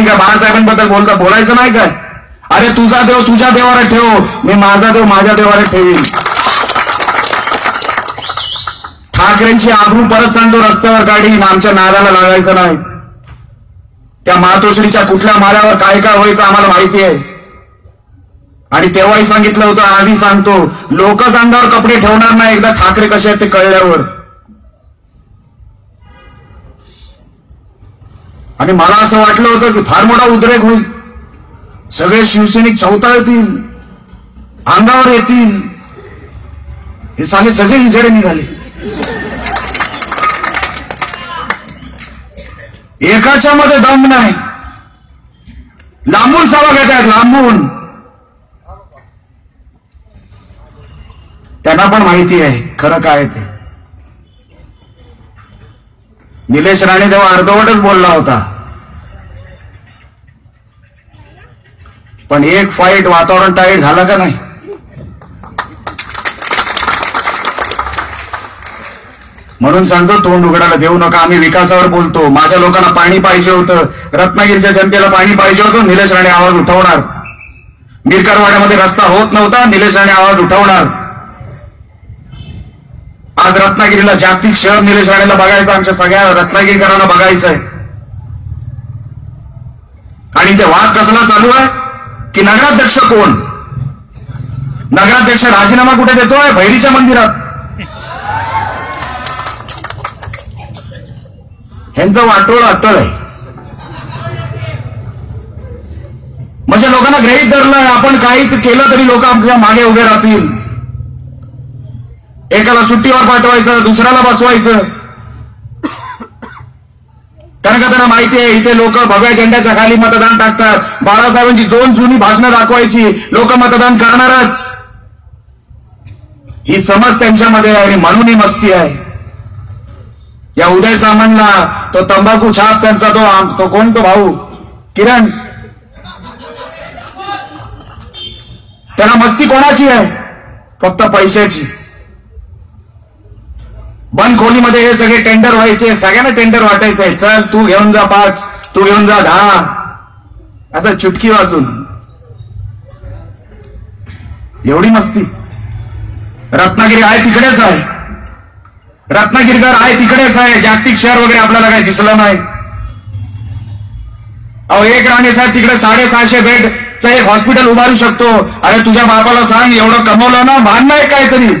कोणी काय बाळासाहेबांबद्दल बोलता बोलायचं नाही काय? अरे तुझा देव तुझ्या देवाला ठेव. मी माझा देव माझ्या देवाला ठेवीन. ठाकरेंची आबरू परत सांगतो रस्त्यावर काढीन. आमच्या नाराला लागायचं नाही. त्या मातोश्रीच्या कुठल्या माऱ्यावर काय काय व्हायचं आम्हाला माहिती आहे. आणि तेव्हाही सांगितलं होतं आजही सांगतो. लोक अंगावर कपडे ठेवणार नाही. एकदा ठाकरे कसे आहेत ते कळल्यावर. आणि मला असं वाटलं होतं की फार मोठा उद्रेक होईल. सगळे शिवसैनिक चौताळतील अंगावर येतील. हे साले सगळे हिजडे निघाले. एकाच्या मध्ये दम नाही. लांबून सभा घेत आहेत लांबून. त्यांना पण माहिती आहे खरं काय ते. निलेश राणे तेव्हा अर्धवटच बोलला होता. पण एक फाईट वातावरण टाईट झालं का नाही? म्हणून सांगतो तोंड उघडायला देऊ नका आम्ही विकासावर बोलतो. माझ्या लोकांना पाणी पाहिजे होतं. रत्नागिरीच्या जनतेला पाणी पाहिजे होतं निलेश राणे आवाज उठवणार. मिरकरवाड्यामध्ये रस्ता होत नव्हता निलेश राणे आवाज उठवणार. रत्नागिरीला जागतिक शहर निलेश राणेला बघायचं आमच्या सगळ्या रत्नागिरीकरांना बघायचं आहे आणि ते वाद कसला चालू आहे? की नगराध्यक्ष कोण? नगराध्यक्ष राजीनामा कुठे देतोय? भैरीच्या मंदिरात. ह्यांचं वाटोळ अटळ आहे. म्हणजे लोकांना गृहित धरलंय आपण काही केलं तरी लोक आपल्या मागे उभे राहतील. एकाला सुट्टीवर पाठवायचं दुसऱ्याला बसवायचं. कारण का त्यांना माहिती आहे इथे लोक भव्या झेंड्याच्या खाली मतदान टाकतात. बाळासाहेबांची दोन जुनी भाषणं दाखवायची. लोक मतदान करणारच. ही समज त्यांच्यामध्ये आहे आणि म्हणून ही मस्ती आहे. या उदय सामंतला तो तंबाखू छाप त्यांचा तो तो कोण तो भाऊ? किरण. त्याला मस्ती कोणाची आहे? फक्त पैशाची. बंद खोलीमध्ये हे सगळे टेंडर व्हायचे सगळ्यांना टेंडर वाटायचंय. चल तू घेऊन जा पाच तू घेऊन जा दहा. असं चुटकी वाजून. एवढी मस्ती. रत्नागिरी आहे तिकडेच आहे. रत्नागिरीकर आहे तिकडेच आहे. जागतिक शहर वगैरे आपल्याला काही दिसलं नाही. अहो एक राणे साहेब तिकडे साडेसहाशे बेडचं एक हॉस्पिटल उभारू शकतो. अरे तुझ्या बापाला सांग एवढं कमवलं ना मान नाही काहीतरी.